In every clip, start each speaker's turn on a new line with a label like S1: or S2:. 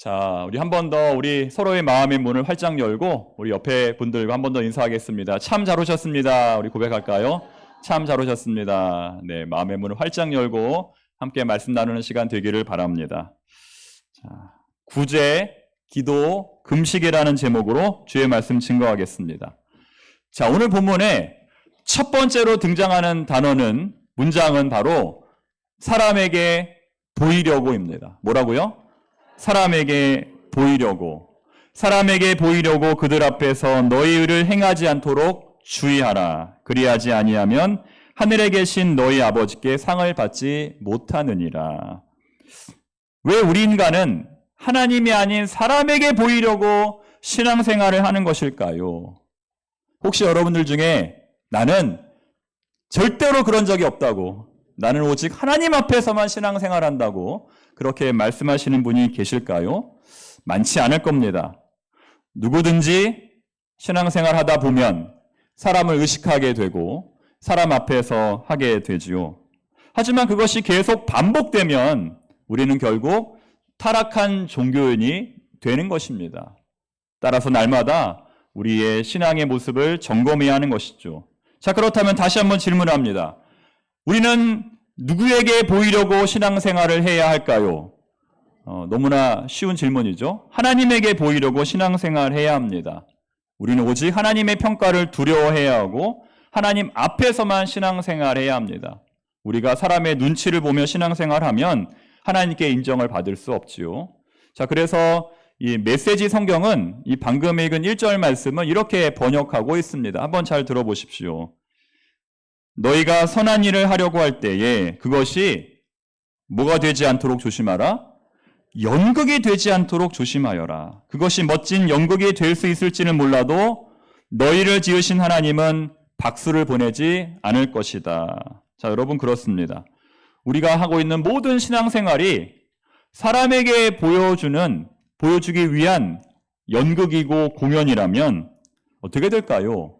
S1: 자, 우리 한 번 더 우리 서로의 마음의 문을 활짝 열고 우리 옆에 분들과 한 번 더 인사하겠습니다. 참 잘 오셨습니다. 우리 고백할까요? 참 잘 오셨습니다. 네, 마음의 문을 활짝 열고 함께 말씀 나누는 시간 되기를 바랍니다. 자, 구제, 기도, 금식이라는 제목으로 주의 말씀 증거하겠습니다. 자, 오늘 본문에 첫 번째로 등장하는 단어는 문장은 바로 사람에게 보이려고입니다. 뭐라고요? 사람에게 보이려고 사람에게 보이려고 그들 앞에서 너희 의를 행하지 않도록 주의하라 그리하지 아니하면 하늘에 계신 너희 아버지께 상을 받지 못하느니라 왜 우리 인간은 하나님이 아닌 사람에게 보이려고 신앙생활을 하는 것일까요? 혹시 여러분들 중에 나는 절대로 그런 적이 없다고 나는 오직 하나님 앞에서만 신앙생활 한다고 그렇게 말씀하시는 분이 계실까요? 많지 않을 겁니다. 누구든지 신앙생활 하다 보면 사람을 의식하게 되고 사람 앞에서 하게 되지요. 하지만 그것이 계속 반복되면 우리는 결국 타락한 종교인이 되는 것입니다. 따라서 날마다 우리의 신앙의 모습을 점검해야 하는 것이죠. 자, 그렇다면 다시 한번 질문합니다. 우리는 누구에게 보이려고 신앙생활을 해야 할까요? 어, 너무나 쉬운 질문이죠. 하나님에게 보이려고 신앙생활을 해야 합니다. 우리는 오직 하나님의 평가를 두려워해야 하고 하나님 앞에서만 신앙생활을 해야 합니다. 우리가 사람의 눈치를 보며 신앙생활하면 하나님께 인정을 받을 수 없지요. 자, 그래서 이 메시지 성경은 이 방금 읽은 1절 말씀은 이렇게 번역하고 있습니다. 한번 잘 들어보십시오. 너희가 선한 일을 하려고 할 때에 그것이 뭐가 되지 않도록 조심하라? 연극이 되지 않도록 조심하여라. 그것이 멋진 연극이 될 수 있을지는 몰라도 너희를 지으신 하나님은 박수를 보내지 않을 것이다. 자, 여러분 그렇습니다. 우리가 하고 있는 모든 신앙생활이 사람에게 보여주는 보여주기 위한 연극이고 공연이라면 어떻게 될까요?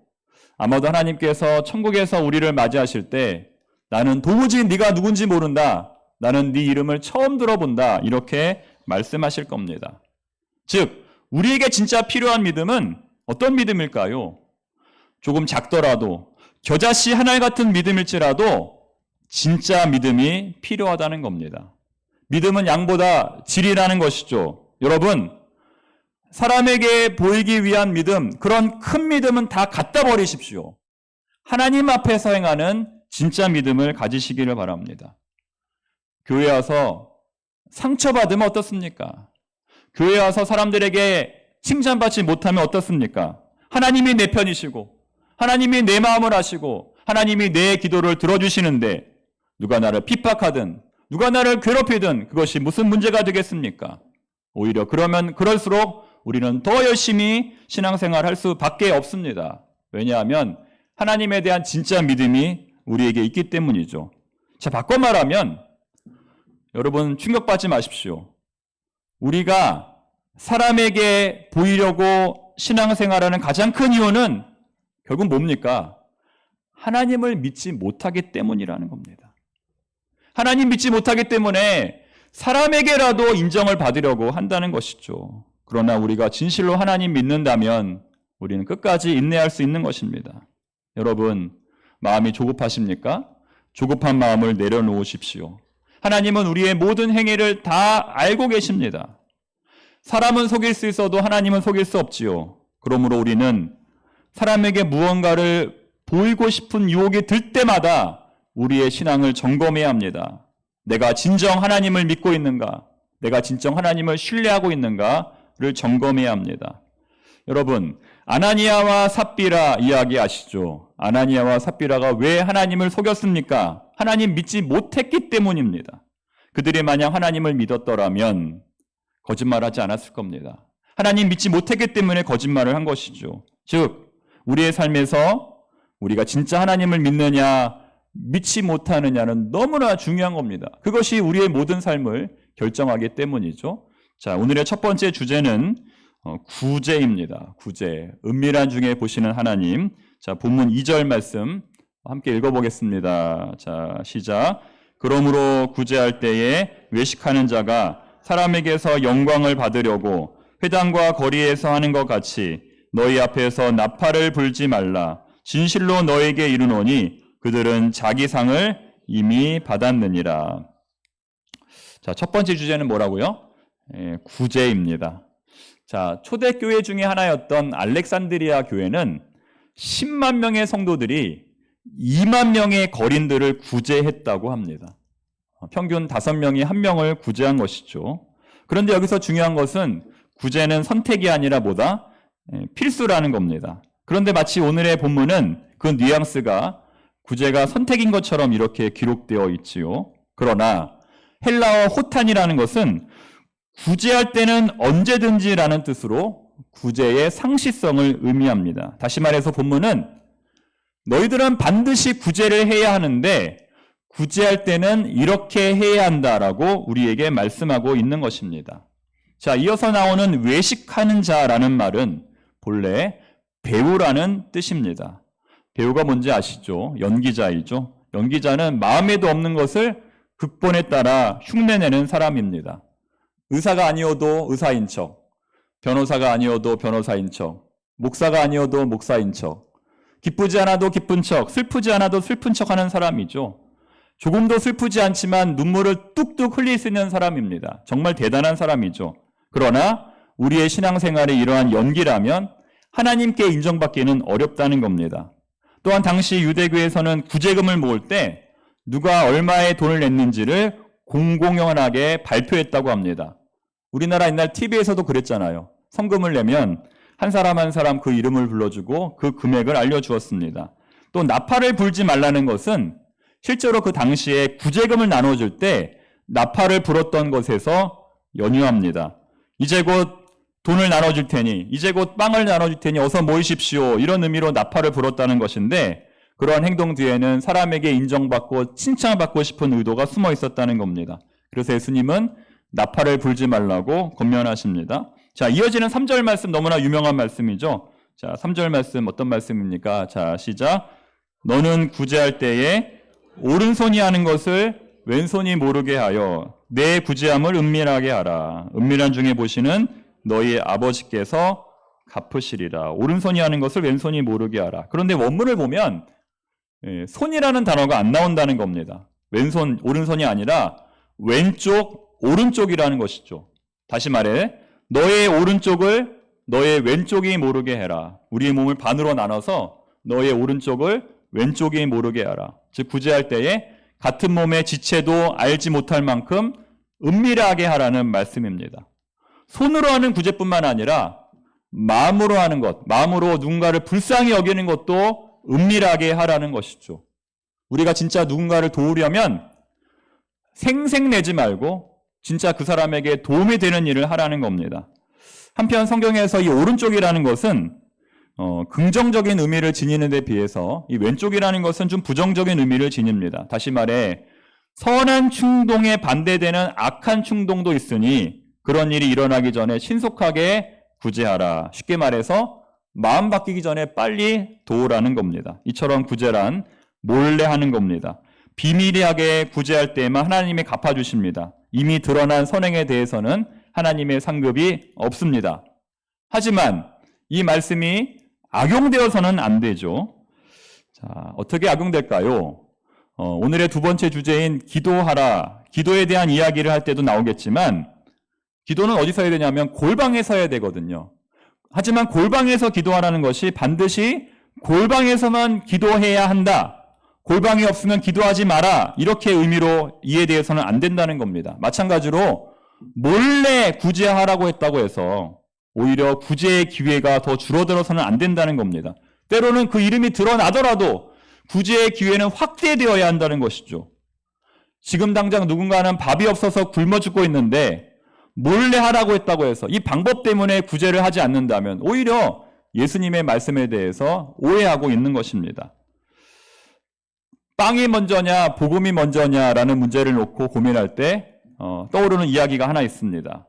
S1: 아마도 하나님께서 천국에서 우리를 맞이하실 때 나는 도무지 네가 누군지 모른다. 나는 네 이름을 처음 들어본다. 이렇게 말씀하실 겁니다. 즉, 우리에게 진짜 필요한 믿음은 어떤 믿음일까요? 조금 작더라도 겨자씨 하나 같은 믿음일지라도 진짜 믿음이 필요하다는 겁니다. 믿음은 양보다 질이라는 것이죠. 여러분, 사람에게 보이기 위한 믿음, 그런 큰 믿음은 다 갖다 버리십시오. 하나님 앞에서 행하는 진짜 믿음을 가지시기를 바랍니다. 교회 와서 상처받으면 어떻습니까? 교회 와서 사람들에게 칭찬받지 못하면 어떻습니까? 하나님이 내 편이시고, 하나님이 내 마음을 아시고, 하나님이 내 기도를 들어주시는데, 누가 나를 핍박하든, 누가 나를 괴롭히든, 그것이 무슨 문제가 되겠습니까? 오히려 그러면 그럴수록 우리는 더 열심히 신앙생활 할 수밖에 없습니다. 왜냐하면 하나님에 대한 진짜 믿음이 우리에게 있기 때문이죠. 자, 바꿔 말하면 여러분 충격받지 마십시오. 우리가 사람에게 보이려고 신앙생활하는 가장 큰 이유는 결국 뭡니까? 하나님을 믿지 못하기 때문이라는 겁니다. 하나님 믿지 못하기 때문에 사람에게라도 인정을 받으려고 한다는 것이죠. 그러나 우리가 진실로 하나님 믿는다면 우리는 끝까지 인내할 수 있는 것입니다. 여러분, 마음이 조급하십니까? 조급한 마음을 내려놓으십시오. 하나님은 우리의 모든 행위를 다 알고 계십니다. 사람은 속일 수 있어도 하나님은 속일 수 없지요. 그러므로 우리는 사람에게 무언가를 보이고 싶은 유혹이 들 때마다 우리의 신앙을 점검해야 합니다. 내가 진정 하나님을 믿고 있는가? 내가 진정 하나님을 신뢰하고 있는가 를 점검해야 합니다. 여러분, 아나니아와 삽비라 이야기 아시죠? 아나니아와 삽비라가 왜 하나님을 속였습니까? 하나님 믿지 못했기 때문입니다. 그들이 만약 하나님을 믿었더라면 거짓말하지 않았을 겁니다. 하나님 믿지 못했기 때문에 거짓말을 한 것이죠. 즉, 우리의 삶에서 우리가 진짜 하나님을 믿느냐, 믿지 못하느냐는 너무나 중요한 겁니다. 그것이 우리의 모든 삶을 결정하기 때문이죠. 자, 오늘의 첫 번째 주제는 어, 구제입니다. 구제. 은밀한 중에 보시는 하나님. 자, 본문 2절 말씀 함께 읽어보겠습니다. 자, 시작. 그러므로 구제할 때에 외식하는 자가 사람에게서 영광을 받으려고 회당과 거리에서 하는 것 같이 너희 앞에서 나팔을 불지 말라. 진실로 너에게 이르노니 그들은 자기 상을 이미 받았느니라. 자, 첫 번째 주제는 뭐라고요? 예, 구제입니다. 자, 초대교회 중에 하나였던 알렉산드리아 교회는 10만 명의 성도들이 2만 명의 거린들을 구제했다고 합니다. 어, 평균 5명이 1명을 구제한 것이죠. 그런데 여기서 중요한 것은 구제는 선택이 아니라 뭐다? 예, 필수라는 겁니다. 그런데 마치 오늘의 본문은 그 뉘앙스가 구제가 선택인 것처럼 이렇게 기록되어 있지요. 그러나 헬라어 호탄이라는 것은 구제할 때는 언제든지라는 뜻으로 구제의 상시성을 의미합니다. 다시 말해서 본문은 너희들은 반드시 구제를 해야 하는데 구제할 때는 이렇게 해야 한다라고 우리에게 말씀하고 있는 것입니다. 자, 이어서 나오는 외식하는 자라는 말은 본래 배우라는 뜻입니다. 배우가 뭔지 아시죠? 연기자이죠. 연기자는 마음에도 없는 것을 극본에 따라 흉내내는 사람입니다. 의사가 아니어도 의사인 척, 변호사가 아니어도 변호사인 척, 목사가 아니어도 목사인 척, 기쁘지 않아도 기쁜 척, 슬프지 않아도 슬픈 척 하는 사람이죠. 조금도 슬프지 않지만 눈물을 뚝뚝 흘릴 수 있는 사람입니다. 정말 대단한 사람이죠. 그러나 우리의 신앙생활에 이러한 연기라면 하나님께 인정받기는 어렵다는 겁니다. 또한 당시 유대교에서는 구제금을 모을 때 누가 얼마의 돈을 냈는지를 공공연하게 발표했다고 합니다. 우리나라 옛날 TV에서도 그랬잖아요. 성금을 내면 한 사람 한 사람 그 이름을 불러주고 그 금액을 알려주었습니다. 또 나팔을 불지 말라는 것은 실제로 그 당시에 구제금을 나눠줄 때 나팔을 불었던 것에서 연유합니다. 이제 곧 돈을 나눠줄 테니, 이제 곧 빵을 나눠줄 테니 어서 모이십시오. 이런 의미로 나팔을 불었다는 것인데, 그러한 행동 뒤에는 사람에게 인정받고 칭찬받고 싶은 의도가 숨어 있었다는 겁니다. 그래서 예수님은 나팔을 불지 말라고 권면하십니다. 자, 이어지는 3절 말씀 너무나 유명한 말씀이죠. 자, 3절 말씀 어떤 말씀입니까? 자, 시작. 너는 구제할 때에 오른손이 하는 것을 왼손이 모르게 하여 내 구제함을 은밀하게 하라. 은밀한 중에 보시는 너희 아버지께서 갚으시리라. 오른손이 하는 것을 왼손이 모르게 하라. 그런데 원문을 보면 예, 손이라는 단어가 안 나온다는 겁니다. 왼손, 오른손이 아니라 왼쪽, 오른쪽이라는 것이죠. 다시 말해, 너의 오른쪽을 너의 왼쪽이 모르게 해라. 우리의 몸을 반으로 나눠서 너의 오른쪽을 왼쪽이 모르게 하라. 즉, 구제할 때에 같은 몸의 지체도 알지 못할 만큼 은밀하게 하라는 말씀입니다. 손으로 하는 구제뿐만 아니라 마음으로 하는 것, 마음으로 누군가를 불쌍히 여기는 것도 은밀하게 하라는 것이죠. 우리가 진짜 누군가를 도우려면 생색내지 말고 진짜 그 사람에게 도움이 되는 일을 하라는 겁니다. 한편 성경에서 이 오른쪽이라는 것은 어, 긍정적인 의미를 지니는 데 비해서 이 왼쪽이라는 것은 좀 부정적인 의미를 지닙니다. 다시 말해 선한 충동에 반대되는 악한 충동도 있으니 그런 일이 일어나기 전에 신속하게 구제하라. 쉽게 말해서 마음 바뀌기 전에 빨리 도우라는 겁니다. 이처럼 구제란 몰래 하는 겁니다. 비밀리하게 구제할 때에만 하나님이 갚아주십니다. 이미 드러난 선행에 대해서는 하나님의 상급이 없습니다. 하지만 이 말씀이 악용되어서는 안 되죠. 자, 어떻게 악용될까요? 어, 오늘의 두 번째 주제인 기도하라, 기도에 대한 이야기를 할 때도 나오겠지만, 기도는 어디서 해야 되냐면 골방에서 해야 되거든요. 하지만 골방에서 기도하라는 것이 반드시 골방에서만 기도해야 한다. 골방이 없으면 기도하지 마라. 이렇게 의미로 이해되어서는 안 된다는 겁니다. 마찬가지로 몰래 구제하라고 했다고 해서 오히려 구제의 기회가 더 줄어들어서는 안 된다는 겁니다. 때로는 그 이름이 드러나더라도 구제의 기회는 확대되어야 한다는 것이죠. 지금 당장 누군가는 밥이 없어서 굶어 죽고 있는데 몰래 하라고 했다고 해서 이 방법 때문에 구제를 하지 않는다면 오히려 예수님의 말씀에 대해서 오해하고 있는 것입니다. 빵이 먼저냐, 복음이 먼저냐라는 문제를 놓고 고민할 때 어, 떠오르는 이야기가 하나 있습니다.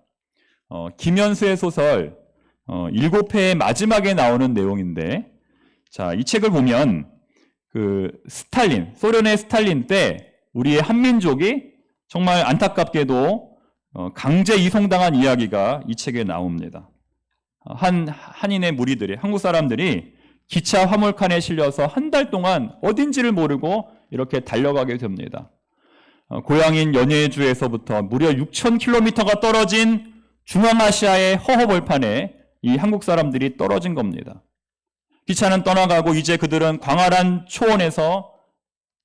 S1: 어, 김현수의 소설 어, 일곱 회의 마지막에 나오는 내용인데, 자, 이 책을 보면 그 스탈린, 소련의 스탈린 때 우리의 한민족이 정말 안타깝게도 어, 강제 이송당한 이야기가 이 책에 나옵니다. 어, 한 한인의 무리들이 한국 사람들이 기차 화물칸에 실려서 한 달 동안 어딘지를 모르고 이렇게 달려가게 됩니다. 어, 고향인 연해주에서부터 무려 6,000km가 떨어진 중앙아시아의 허허벌판에 이 한국 사람들이 떨어진 겁니다. 기차는 떠나가고 이제 그들은 광활한 초원에서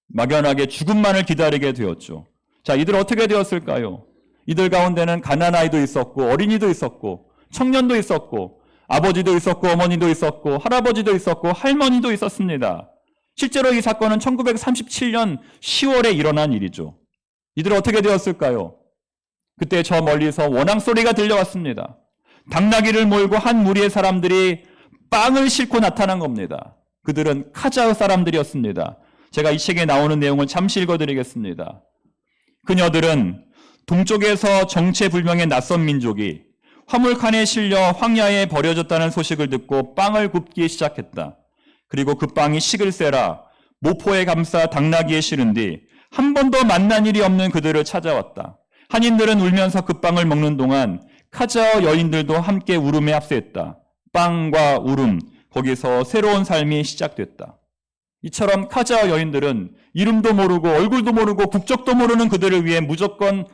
S1: 막연하게 죽음만을 기다리게 되었죠. 자, 이들 어떻게 되었을까요? 이들 가운데는 가난아이도 있었고 어린이도 있었고 청년도 있었고 아버지도 있었고 어머니도 있었고 할아버지도 있었고 할머니도 있었습니다. 실제로 이 사건은 1937년 10월에 일어난 일이죠. 이들 어떻게 되었을까요? 그때 저 멀리서 원앙 소리가 들려왔습니다. 당나귀를 몰고 한 무리의 사람들이 빵을 싣고 나타난 겁니다. 그들은 카자흐 사람들이었습니다. 제가 이 책에 나오는 내용을 잠시 읽어드리겠습니다. 그녀들은 동쪽에서 정체불명의 낯선 민족이 화물칸에 실려 황야에 버려졌다는 소식을 듣고 빵을 굽기 시작했다. 그리고 그 빵이 식을 세라 모포에 감싸 당나귀에 실은 뒤 한 번도 만난 일이 없는 그들을 찾아왔다. 한인들은 울면서 그 빵을 먹는 동안 카자어 여인들도 함께 울음에 합세했다. 빵과 울음, 거기서 새로운 삶이 시작됐다. 이처럼 카자어 여인들은 이름도 모르고 얼굴도 모르고 국적도 모르는 그들을 위해 무조건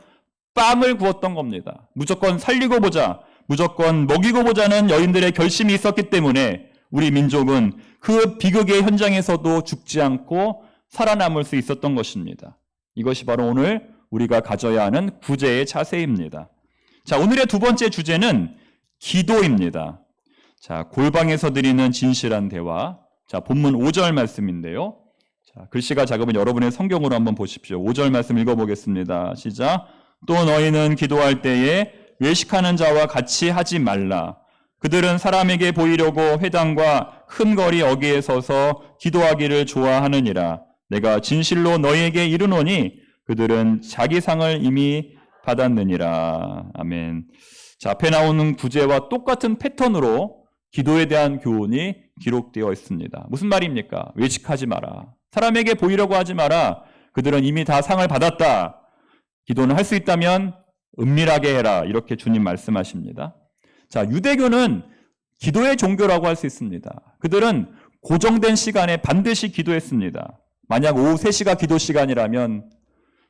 S1: 빵을 구웠던 겁니다. 무조건 살리고 보자, 무조건 먹이고 보자는 여인들의 결심이 있었기 때문에 우리 민족은 그 비극의 현장에서도 죽지 않고 살아남을 수 있었던 것입니다. 이것이 바로 오늘 우리가 가져야 하는 구제의 자세입니다. 자, 오늘의 두 번째 주제는 기도입니다. 자, 골방에서 드리는 진실한 대화. 자, 본문 5절 말씀인데요. 자, 글씨가 작으면 여러분의 성경으로 한번 보십시오. 5절 말씀 읽어보겠습니다. 시작. 또 너희는 기도할 때에 외식하는 자와 같이 하지 말라. 그들은 사람에게 보이려고 회당과 큰 거리 어귀에 서서 기도하기를 좋아하느니라. 내가 진실로 너희에게 이르노니 그들은 자기 상을 이미 받았느니라. 아멘. 자, 앞에 나오는 구제와 똑같은 패턴으로 기도에 대한 교훈이 기록되어 있습니다. 무슨 말입니까? 외식하지 마라. 사람에게 보이려고 하지 마라. 그들은 이미 다 상을 받았다. 기도는 할 수 있다면 은밀하게 해라. 이렇게 주님 말씀하십니다. 자, 유대교는 기도의 종교라고 할 수 있습니다. 그들은 고정된 시간에 반드시 기도했습니다. 만약 오후 3시가 기도 시간이라면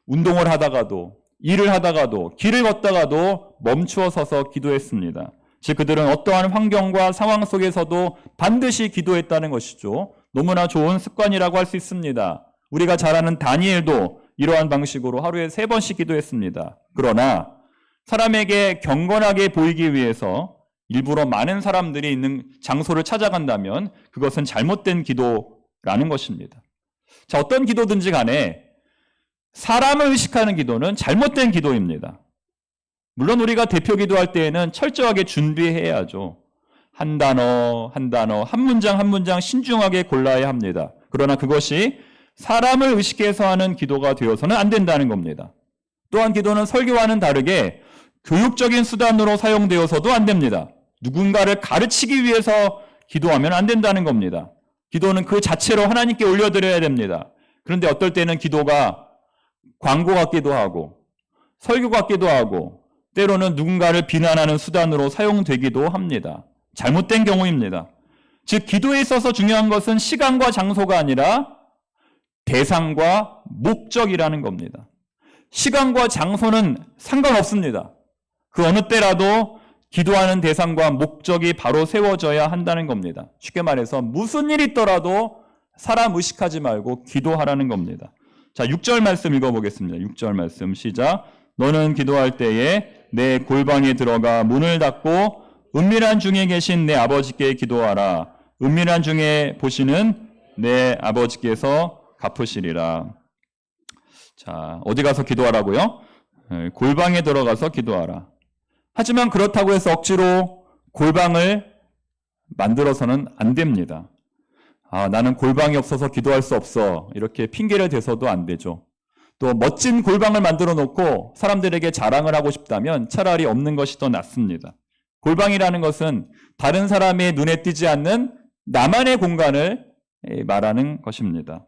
S1: 운동을 하다가도 일을 하다가도 길을 걷다가도 멈추어 서서 기도했습니다. 즉 그들은 어떠한 환경과 상황 속에서도 반드시 기도했다는 것이죠. 너무나 좋은 습관이라고 할 수 있습니다. 우리가 잘 아는 다니엘도 이러한 방식으로 하루에 세 번씩 기도했습니다. 그러나 사람에게 경건하게 보이기 위해서 일부러 많은 사람들이 있는 장소를 찾아간다면 그것은 잘못된 기도라는 것입니다. 자, 어떤 기도든지 간에 사람을 의식하는 기도는 잘못된 기도입니다. 물론 우리가 대표 기도할 때에는 철저하게 준비해야죠. 한 단어, 한 단어, 한 문장, 한 문장 신중하게 골라야 합니다. 그러나 그것이 사람을 의식해서 하는 기도가 되어서는 안 된다는 겁니다. 또한 기도는 설교와는 다르게 교육적인 수단으로 사용되어서도 안 됩니다. 누군가를 가르치기 위해서 기도하면 안 된다는 겁니다. 기도는 그 자체로 하나님께 올려드려야 됩니다. 그런데 어떨 때는 기도가 광고 같기도 하고 설교 같기도 하고 때로는 누군가를 비난하는 수단으로 사용되기도 합니다. 잘못된 경우입니다. 즉 기도에 있어서 중요한 것은 시간과 장소가 아니라 대상과 목적이라는 겁니다. 시간과 장소는 상관없습니다. 그 어느 때라도 기도하는 대상과 목적이 바로 세워져야 한다는 겁니다. 쉽게 말해서 무슨 일이 있더라도 사람 의식하지 말고 기도하라는 겁니다. 자, 6절 말씀 읽어보겠습니다. 6절 말씀 시작. 너는 기도할 때에 내 골방에 들어가 문을 닫고 은밀한 중에 계신 내 아버지께 기도하라. 은밀한 중에 보시는 내 아버지께서 갚으시리라. 자, 어디 가서 기도하라고요? 에, 골방에 들어가서 기도하라. 하지만 그렇다고 해서 억지로 골방을 만들어서는 안 됩니다. 아, 나는 골방이 없어서 기도할 수 없어. 이렇게 핑계를 대서도 안 되죠. 또 멋진 골방을 만들어 놓고 사람들에게 자랑을 하고 싶다면 차라리 없는 것이 더 낫습니다. 골방이라는 것은 다른 사람의 눈에 띄지 않는 나만의 공간을 말하는 것입니다.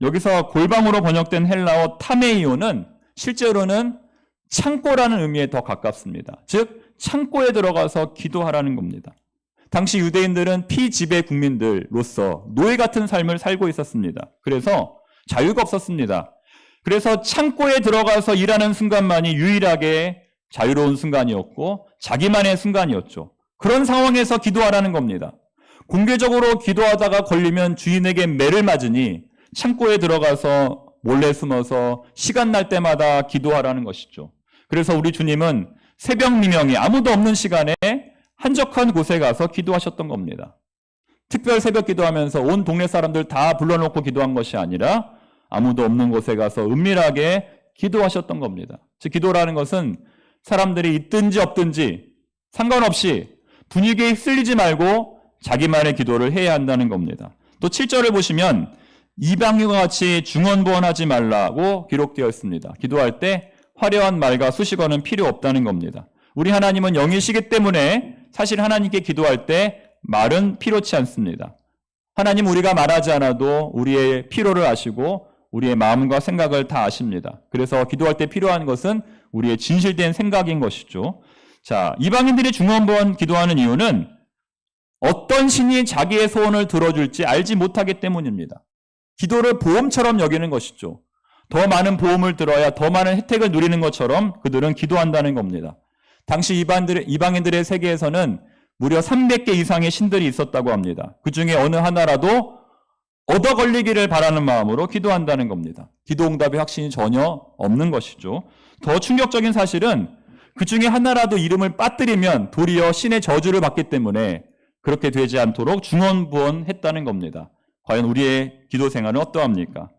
S1: 여기서 골방으로 번역된 헬라어 타메이오는 실제로는 창고라는 의미에 더 가깝습니다. 즉 창고에 들어가서 기도하라는 겁니다. 당시 유대인들은 피지배 국민들로서 노예 같은 삶을 살고 있었습니다. 그래서 자유가 없었습니다. 그래서 창고에 들어가서 일하는 순간만이 유일하게 자유로운 순간이었고 자기만의 순간이었죠. 그런 상황에서 기도하라는 겁니다. 공개적으로 기도하다가 걸리면 주인에게 매를 맞으니 창고에 들어가서 몰래 숨어서 시간 날 때마다 기도하라는 것이죠. 그래서 우리 주님은 새벽 미명이 아무도 없는 시간에 한적한 곳에 가서 기도하셨던 겁니다. 특별 새벽 기도하면서 온 동네 사람들 다 불러놓고 기도한 것이 아니라 아무도 없는 곳에 가서 은밀하게 기도하셨던 겁니다. 즉, 기도라는 것은 사람들이 있든지 없든지 상관없이 분위기에 휩쓸리지 말고 자기만의 기도를 해야 한다는 겁니다. 또 7절을 보시면 이방인과 같이 중언부언하지 말라고 기록되어 있습니다. 기도할 때 화려한 말과 수식어는 필요 없다는 겁니다. 우리 하나님은 영이시기 때문에 사실 하나님께 기도할 때 말은 필요치 않습니다. 하나님 우리가 말하지 않아도 우리의 필요를 아시고 우리의 마음과 생각을 다 아십니다. 그래서 기도할 때 필요한 것은 우리의 진실된 생각인 것이죠. 자, 이방인들이 중언부언 기도하는 이유는 어떤 신이 자기의 소원을 들어줄지 알지 못하기 때문입니다. 기도를 보험처럼 여기는 것이죠. 더 많은 보험을 들어야 더 많은 혜택을 누리는 것처럼 그들은 기도한다는 겁니다. 당시 이방인들의, 이방인들의 세계에서는 무려 300개 이상의 신들이 있었다고 합니다. 그 중에 어느 하나라도 얻어 걸리기를 바라는 마음으로 기도한다는 겁니다. 기도 응답의 확신이 전혀 없는 것이죠. 더 충격적인 사실은 그 중에 하나라도 이름을 빠뜨리면 도리어 신의 저주를 받기 때문에 그렇게 되지 않도록 중언부언했다는 겁니다. 과연 우리의 기도 생활은 어떠합니까?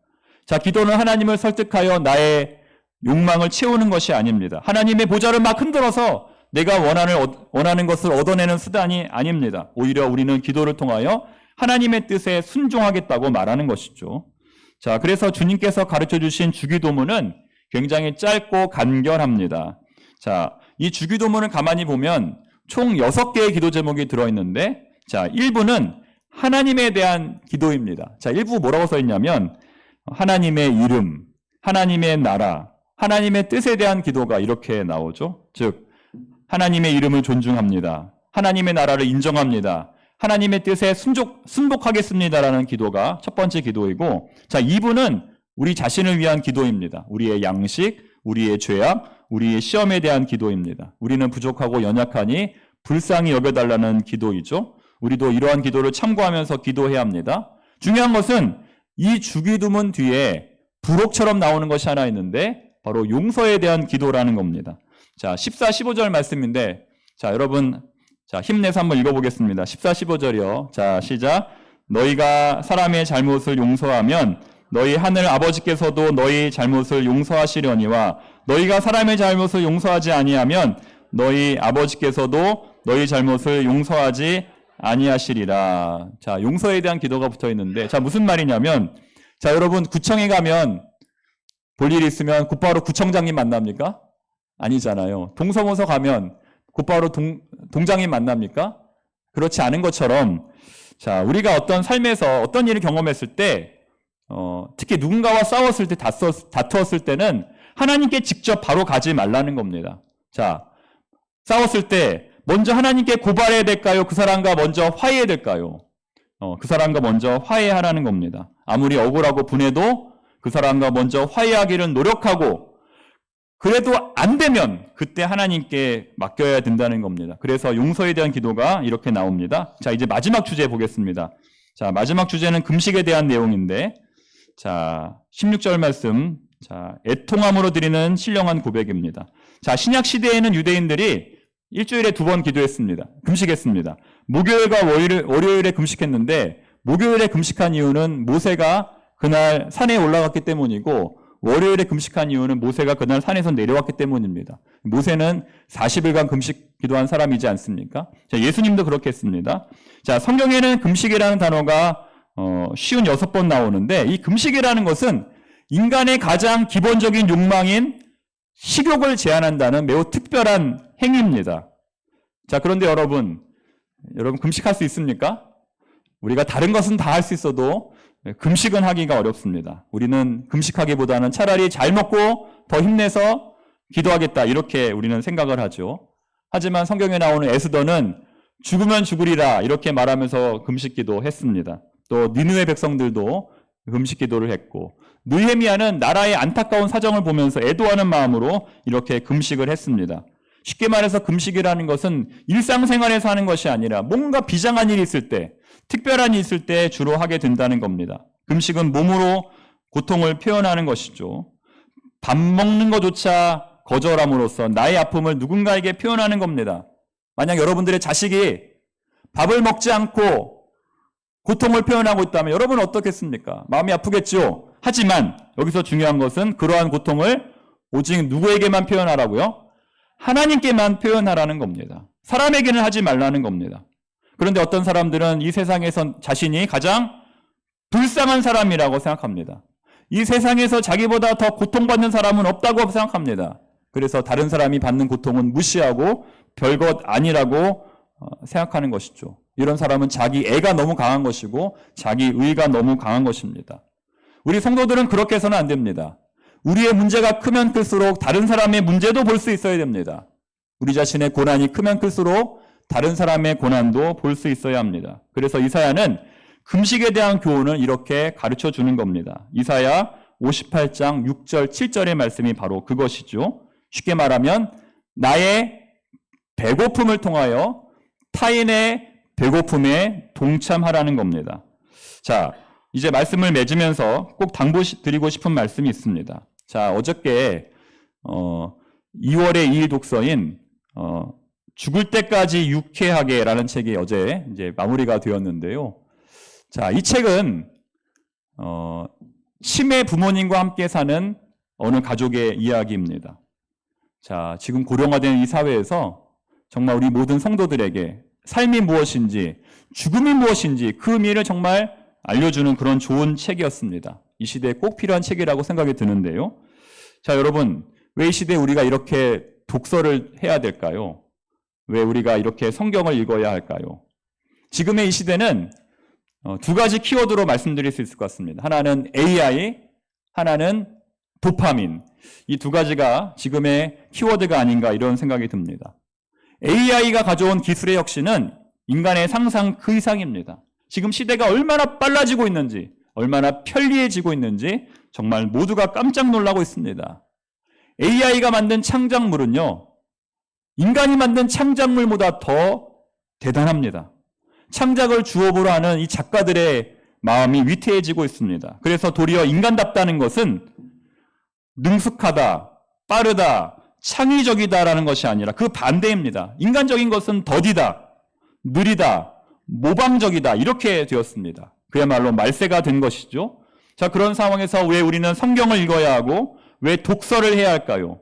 S1: 자, 기도는 하나님을 설득하여 나의 욕망을 채우는 것이 아닙니다. 하나님의 보좌를 막 흔들어서 내가 원하는, 원하는 것을 얻어내는 수단이 아닙니다. 오히려 우리는 기도를 통하여 하나님의 뜻에 순종하겠다고 말하는 것이죠. 자, 그래서 주님께서 가르쳐 주신 주기도문은 굉장히 짧고 간결합니다. 자, 이 주기도문을 가만히 보면 총 6개의 기도 제목이 들어있는데, 자, 1부는 하나님에 대한 기도입니다. 자, 1부 뭐라고 써 있냐면, 하나님의 이름, 하나님의 나라, 하나님의 뜻에 대한 기도가 이렇게 나오죠. 즉, 하나님의 이름을 존중합니다. 하나님의 나라를 인정합니다. 하나님의 뜻에 순족, 순복하겠습니다라는 기도가 첫 번째 기도이고, 자, 2부는 우리 자신을 위한 기도입니다. 우리의 양식, 우리의 죄악, 우리의 시험에 대한 기도입니다. 우리는 부족하고 연약하니 불쌍히 여겨달라는 기도이죠. 우리도 이러한 기도를 참고하면서 기도해야 합니다. 중요한 것은 이 주기도문 뒤에 부록처럼 나오는 것이 하나 있는데 바로 용서에 대한 기도라는 겁니다. 자, 14, 15절 말씀인데 자, 여러분 자, 힘내서 한번 읽어보겠습니다. 14, 15절이요. 자, 시작. 너희가 사람의 잘못을 용서하면 너희 하늘 아버지께서도 너희 잘못을 용서하시려니와 너희가 사람의 잘못을 용서하지 아니하면 너희 아버지께서도 너희 잘못을 용서하지 아니하시리라. 자, 용서에 대한 기도가 붙어 있는데 자, 무슨 말이냐면 자, 여러분 구청에 가면 볼 일이 있으면 곧바로 구청장님 만납니까? 아니잖아요. 동서모서 가면 곧바로 동, 동장님 만납니까? 그렇지 않은 것처럼 자, 우리가 어떤 삶에서 어떤 일을 경험했을 때 어, 특히 누군가와 싸웠을 때 다투, 다투었을 때는 하나님께 직접 바로 가지 말라는 겁니다. 자, 싸웠을 때 먼저 하나님께 고발해야 될까요? 그 사람과 먼저 화해해야 될까요? 어, 그 사람과 먼저 화해하라는 겁니다. 아무리 억울하고 분해도 그 사람과 먼저 화해하기를 노력하고 그래도 안 되면 그때 하나님께 맡겨야 된다는 겁니다. 그래서 용서에 대한 기도가 이렇게 나옵니다. 자, 이제 마지막 주제 보겠습니다. 자, 마지막 주제는 금식에 대한 내용인데, 자, 16절 말씀, 자, 애통함으로 드리는 신령한 고백입니다. 자, 신약 시대에는 유대인들이 일주일에 두 번 기도했습니다. 금식했습니다. 목요일과 월요일, 월요일에 금식했는데, 목요일에 금식한 이유는 모세가 그날 산에 올라갔기 때문이고, 월요일에 금식한 이유는 모세가 그날 산에서 내려왔기 때문입니다. 모세는 40일간 금식 기도한 사람이지 않습니까? 자, 예수님도 그렇게 했습니다. 자, 성경에는 금식이라는 단어가 어, 쉬운 여섯 번 나오는데 이 금식이라는 것은 인간의 가장 기본적인 욕망인 식욕을 제한한다는 매우 특별한 행위입니다. 자, 그런데 여러분, 여러분 금식할 수 있습니까? 우리가 다른 것은 다 할 수 있어도 금식은 하기가 어렵습니다. 우리는 금식하기보다는 차라리 잘 먹고 더 힘내서 기도하겠다. 이렇게 우리는 생각을 하죠. 하지만 성경에 나오는 에스더는 죽으면 죽으리라. 이렇게 말하면서 금식 기도 했습니다. 또 니누의 백성들도 금식 기도를 했고, 느헤미야는 나라의 안타까운 사정을 보면서 애도하는 마음으로 이렇게 금식을 했습니다. 쉽게 말해서 금식이라는 것은 일상생활에서 하는 것이 아니라 뭔가 비장한 일이 있을 때, 특별한 일이 있을 때 주로 하게 된다는 겁니다. 금식은 몸으로 고통을 표현하는 것이죠. 밥 먹는 것조차 거절함으로써 나의 아픔을 누군가에게 표현하는 겁니다. 만약 여러분들의 자식이 밥을 먹지 않고 고통을 표현하고 있다면 여러분은 어떻겠습니까? 마음이 아프겠죠? 하지만 여기서 중요한 것은 그러한 고통을 오직 누구에게만 표현하라고요? 하나님께만 표현하라는 겁니다. 사람에게는 하지 말라는 겁니다. 그런데 어떤 사람들은 이 세상에서 자신이 가장 불쌍한 사람이라고 생각합니다. 이 세상에서 자기보다 더 고통받는 사람은 없다고 생각합니다. 그래서 다른 사람이 받는 고통은 무시하고 별것 아니라고 어, 생각하는 것이죠. 이런 사람은 자기 애가 너무 강한 것이고 자기 의가 너무 강한 것입니다. 우리 성도들은 그렇게 해서는 안 됩니다. 우리의 문제가 크면 클수록 다른 사람의 문제도 볼 수 있어야 됩니다. 우리 자신의 고난이 크면 클수록 다른 사람의 고난도 볼 수 있어야 합니다. 그래서 이사야는 금식에 대한 교훈을 이렇게 가르쳐 주는 겁니다. 이사야 58장 6절, 7절의 말씀이 바로 그것이죠. 쉽게 말하면 나의 배고픔을 통하여 타인의 배고픔에 동참하라는 겁니다. 자, 이제 말씀을 맺으면서 꼭 당부 드리고 싶은 말씀이 있습니다. 자, 어저께 어, 2월의 2일 독서인 어, 죽을 때까지 유쾌하게라는 책이 어제 이제 마무리가 되었는데요. 자, 이 책은 어, 치매 부모님과 함께 사는 어느 가족의 이야기입니다. 자, 지금 고령화된 이 사회에서 정말 우리 모든 성도들에게 삶이 무엇인지, 죽음이 무엇인지 그 의미를 정말 알려주는 그런 좋은 책이었습니다. 이 시대에 꼭 필요한 책이라고 생각이 드는데요. 자, 여러분, 왜 이 시대에 우리가 이렇게 독서를 해야 될까요? 왜 우리가 이렇게 성경을 읽어야 할까요? 지금의 이 시대는 어, 두 가지 키워드로 말씀드릴 수 있을 것 같습니다. 하나는 AI, 하나는 도파민. 이 두 가지가 지금의 키워드가 아닌가 이런 생각이 듭니다. AI가 가져온 기술의 혁신은 인간의 상상 그 이상입니다. 지금 시대가 얼마나 빨라지고 있는지, 얼마나 편리해지고 있는지 정말 모두가 깜짝 놀라고 있습니다. AI가 만든 창작물은요, 인간이 만든 창작물보다 더 대단합니다. 창작을 주업으로 하는 이 작가들의 마음이 위태해지고 있습니다. 그래서 도리어 인간답다는 것은 능숙하다, 빠르다, 창의적이다라는 것이 아니라 그 반대입니다. 인간적인 것은 더디다, 느리다, 모방적이다 이렇게 되었습니다. 그야말로 말세가 된 것이죠. 자, 그런 상황에서 왜 우리는 성경을 읽어야 하고 왜 독서를 해야 할까요?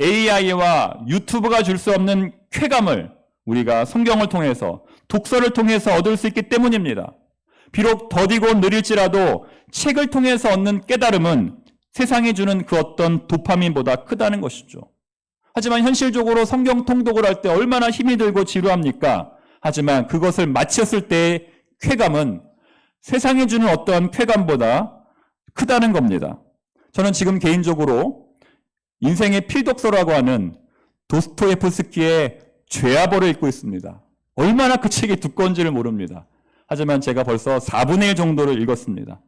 S1: AI와 유튜브가 줄 수 없는 쾌감을 우리가 성경을 통해서 독서를 통해서 얻을 수 있기 때문입니다. 비록 더디고 느릴지라도 책을 통해서 얻는 깨달음은 세상이 주는 그 어떤 도파민보다 크다는 것이죠. 하지만 현실적으로 성경 통독을 할 때 얼마나 힘이 들고 지루합니까? 하지만 그것을 마쳤을 때의 쾌감은 세상이 주는 어떠한 쾌감보다 크다는 겁니다. 저는 지금 개인적으로 인생의 필독서라고 하는 도스토예프스키의 죄아벌을 읽고 있습니다. 얼마나 그 책이 두꺼운지를 모릅니다. 하지만 제가 벌써 4분의 1 정도를 읽었습니다.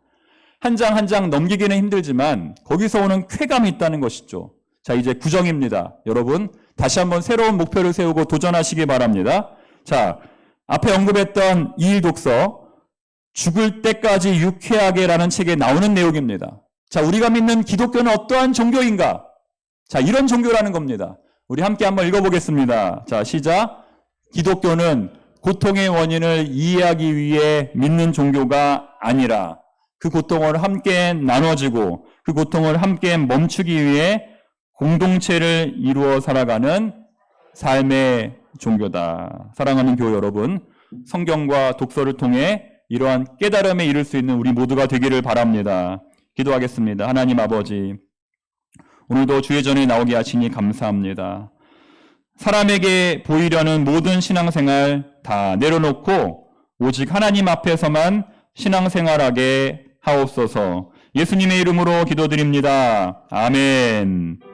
S1: 한 장 한 장 넘기기는 힘들지만 거기서 오는 쾌감이 있다는 것이죠. 자, 이제 구정입니다. 여러분, 다시 한번 새로운 목표를 세우고 도전하시기 바랍니다. 자, 앞에 언급했던 이일 독서, 죽을 때까지 유쾌하게라는 책에 나오는 내용입니다. 자, 우리가 믿는 기독교는 어떠한 종교인가? 자, 이런 종교라는 겁니다. 우리 함께 한번 읽어보겠습니다. 자, 시작. 기독교는 고통의 원인을 이해하기 위해 믿는 종교가 아니라 그 고통을 함께 나눠지고 그 고통을 함께 멈추기 위해 공동체를 이루어 살아가는 삶의 종교다. 사랑하는 교회 여러분, 성경과 독서를 통해 이러한 깨달음에 이를 수 있는 우리 모두가 되기를 바랍니다. 기도하겠습니다. 하나님 아버지, 오늘도 주의 전에 나오게 하시니 감사합니다. 사람에게 보이려는 모든 신앙생활 다 내려놓고 오직 하나님 앞에서만 신앙생활하게 하옵소서. 예수님의 이름으로 기도드립니다. 아멘.